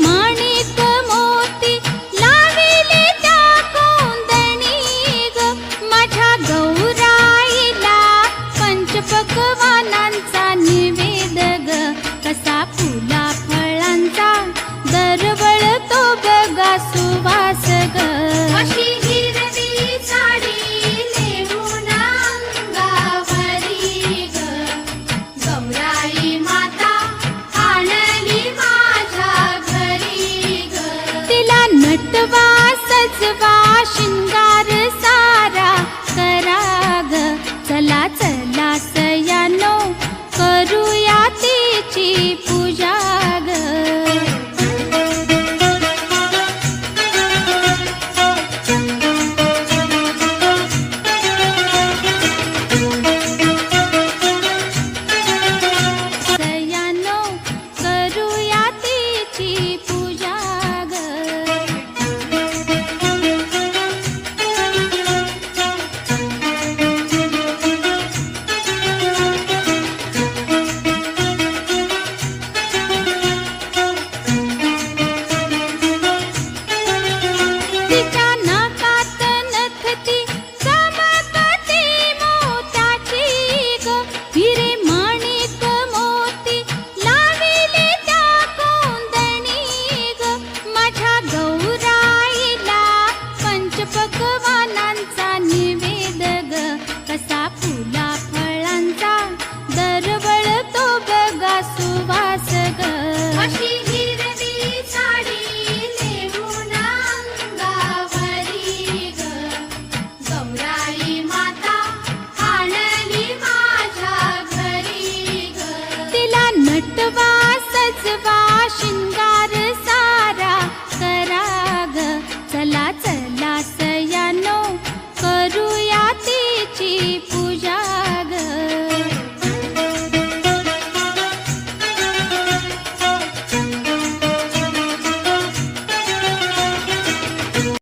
mãe. नृत्वा सजवा शृंगार सारा कराग चला चला.